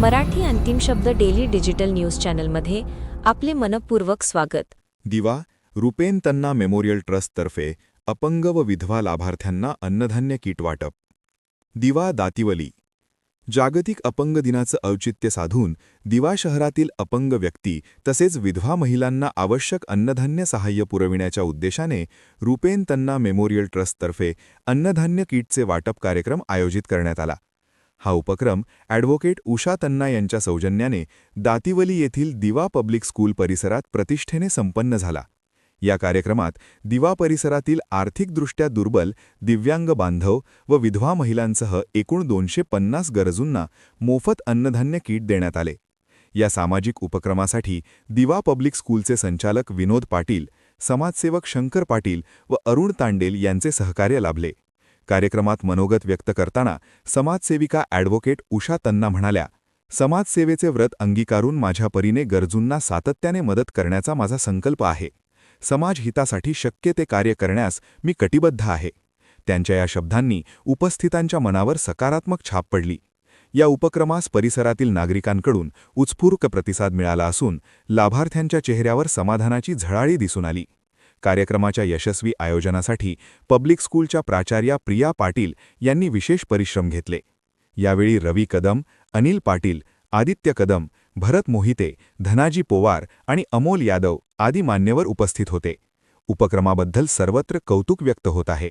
मराठी अंतिम शब्द daily digital news चॅनलमध्ये आपले मनपूर्वक स्वागत. दिवा रुपेन तन्ना मेमोरियल ट्रस्टतर्फे अपंग व विधवा लाभार्थ्यांना अन्नधान्य किट वाटप. दिवा दातिवली. जागतिक अपंग दिनाचं औचित्य साधून दिवा शहरातील अपंग व्यक्ती तसेच विधवा महिलांना आवश्यक अन्नधान्य सहाय्य पुरविण्याच्या उद्देशाने रुपेन तन्ना मेमोरियल ट्रस्टतर्फे अन्नधान्य किटचे वाटप कार्यक्रम आयोजित करण्यात आला. हा उपक्रम ॲडव्होकेट उषा तन्ना यांच्या सौजन्याने दातिवली येथील दिवा पब्लिक स्कूल परिसरात प्रतिष्ठेने संपन्न झाला. या कार्यक्रमात दिवा परिसरातील आर्थिकदृष्ट्या दुर्बल दिव्यांग बांधव व विधवा महिलांसह एकूण दोनशे पन्नास गरजूंना मोफत अन्नधान्य किट देण्यात आले. या सामाजिक उपक्रमासाठी दिवा पब्लिक स्कूलचे संचालक विनोद पाटील समाजसेवक शंकर पाटील व अरुण तांडेल यांचे सहकार्य लाभले. कार्यक्रमात मनोगत व्यक्त करताना समाजसेविका ॲडव्होकेट उषा तन्ना म्हणाल्या समाजसेवेचे व्रत अंगीकारून माझ्या परीने गरजूंना सातत्याने मदत करण्याचा माझा संकल्प आहे. समाज हितासाठी शक्य ते कार्य करण्यास मी कटिबद्ध आहे. त्यांच्या या शब्दांनी उपस्थितांच्या मनावर सकारात्मक छाप पडली. या उपक्रमास परिसरातील नागरिकांकडून उत्स्फूर्त प्रतिसाद मिळाला असून लाभार्थ्यांच्या चेहऱ्यावर समाधानाची झळाळी दिसून आली. कार्यक्रमाच्या यशस्वी आयोजनासाठी पब्लिक स्कूलच्या प्राचार्या प्रिया पाटील यांनी विशेष परिश्रम घेतले. यावेळी रवी कदम अनिल पाटील आदित्य कदम भरत मोहिते धनाजी पोवार आणि अमोल यादव आदी मान्यवर उपस्थित होते. उपक्रमाबद्दल सर्वत्र कौतुक व्यक्त होत आहे.